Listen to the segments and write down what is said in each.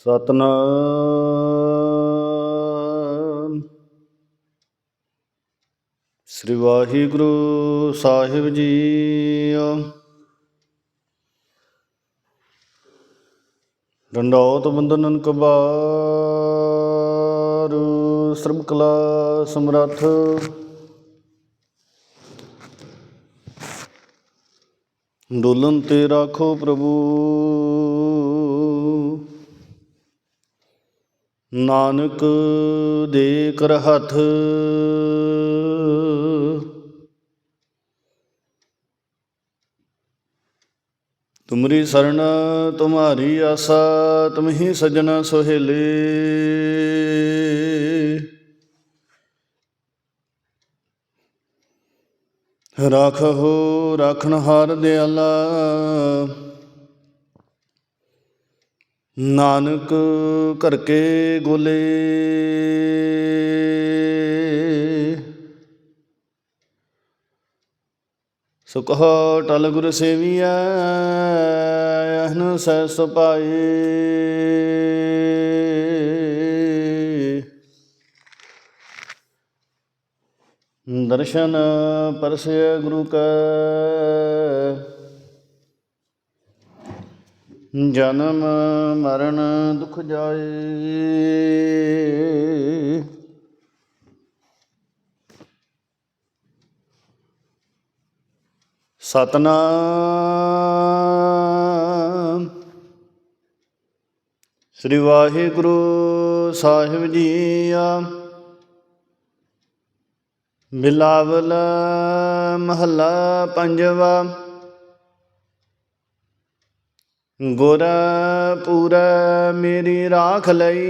ਸਤਨਾਮ। ਸ੍ਰੀ ਵਾਹਿਗੁਰੂ ਸਾਹਿਬ ਜੀ। ਡੰਡੌਤ ਬੰਦਨਨ ਕਬਾਰ ਸਰਬ ਕਲਾ ਸਮਰੱਥ। ਡੋਲਨ ਤੇ ਰਾਖੋ ਪ੍ਰਭੂ। ਨਾਨਕ ਦੇ ਕਰ ਹੱਥ ਤੁਮਰੀ ਸਰਣ ਤੁਮਾਰੀ ਆਸਾ, ਤੁਮਹੀ ਸਜਣ ਸੁਹੇਲੇ। ਰਾਖੋ ਰਾਖਣ ਹਾਰ ਦਿਆਲਾ। ਨਾਨਕ ਘਰ ਕੇ ਗੋਲੇ। ਸੁਖ ਟਲ ਗੁਰ ਸੇਵੀਐ, ਅਹਨ ਸੈ ਸੁਪਾਏ ਦਰਸ਼ਨ ਪਰਸੇ ਗੁਰੂ ਕੈ। ਜਨਮ ਮਰਨ ਦੁਖ ਜਾਏ। ਸਤਨਾਮ। ਸ੍ਰੀ ਵਾਹਿਗੁਰੂ ਸਾਹਿਬ ਜੀ ਆ। ਬਿਲਾਵਲ ਮਹੱਲਾ ਪੰਜਵਾ। ਗੁਰ ਪੂਰਾ ਮੇਰੀ ਰਾਖ ਲਈ।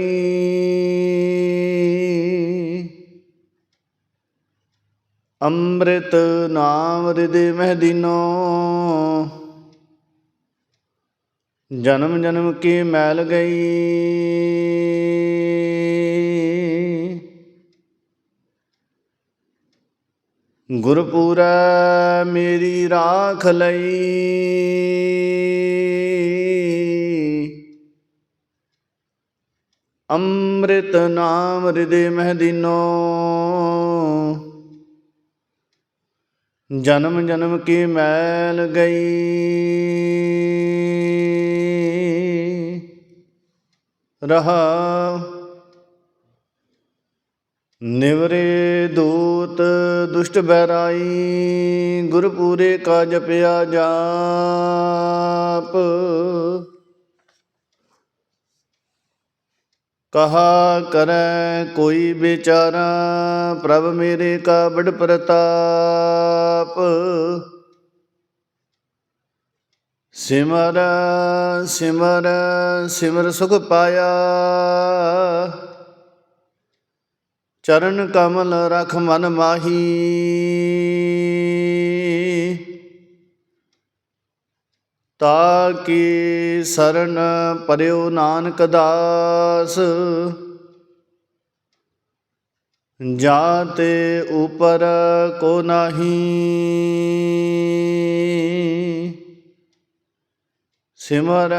ਅੰਮ੍ਰਿਤ ਨਾਮ ਹਿਰਦੇ ਮਹਿਦੀਨੋ ਜਨਮ ਜਨਮ ਕੀ ਮੈਲ ਗਈ। ਗੁਰਪੂਰਾ ਮੇਰੀ ਰਾਖ ਲਈ। ਅੰਮ੍ਰਿਤ ਨਾਮ ਹਿਰਦੇ ਮਹਦੀਨੋ ਜਨਮ ਜਨਮ ਕੀ ਮੈਲ ਗਈ। ਰਹਾ ਨਿਵਰੇ ਦੂਤ ਦੁਸ਼ਟ ਬੈਰਾਈ ਗੁਰਪੂਰੇ ਕਾ ਜਪਿਆ ਜਾਪ। ਕਹਾ ਕਰੈ ਕੋਈ ਵਿਚਾਰਾ, ਪ੍ਰਭ ਮੇਰੇ ਕਾ ਬੜ ਪ੍ਰਤਾਪ। ਸਿਮਰ ਸਿਮਰ ਸਿਮਰ ਸੁਖ ਪਾਇਆ। ਚਰਨ ਕਮਲ ਰਖ ਮਨ ਮਾਹੀ। ਤਾ ਕੀ ਸਰਨ ਪਰਿਓ ਨਾਨਕ ਦਾਸ। ਜਾਤੇ ਉਪਰ ਕੋ ਨਾਹੀ। ਸਿਮਰ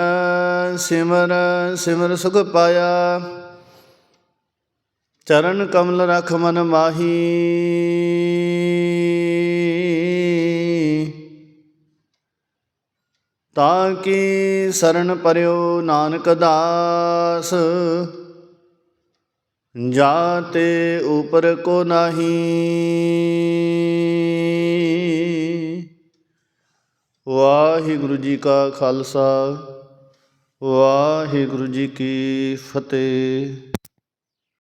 ਸਿਮਰ ਸਿਮਰ ਸੁਖ ਪਾਇਆ। ਚਰਨ ਕਮਲ ਰਖ ਮਨ ਮਾਹੀ। ਤਾਂ ਕਿ ਸਰਨ ਪਰਿਓ ਨਾਨਕ ਦਾਸ। ਜਾਤੇ ਉਪਰ ਕੋ ਨਾਹੀ। ਵਾਹਿਗੁਰੂ ਜੀ ਕਾ ਖਾਲਸਾ, ਵਾਹਿਗੁਰੂ ਜੀ ਕੀ ਫਤਿਹ।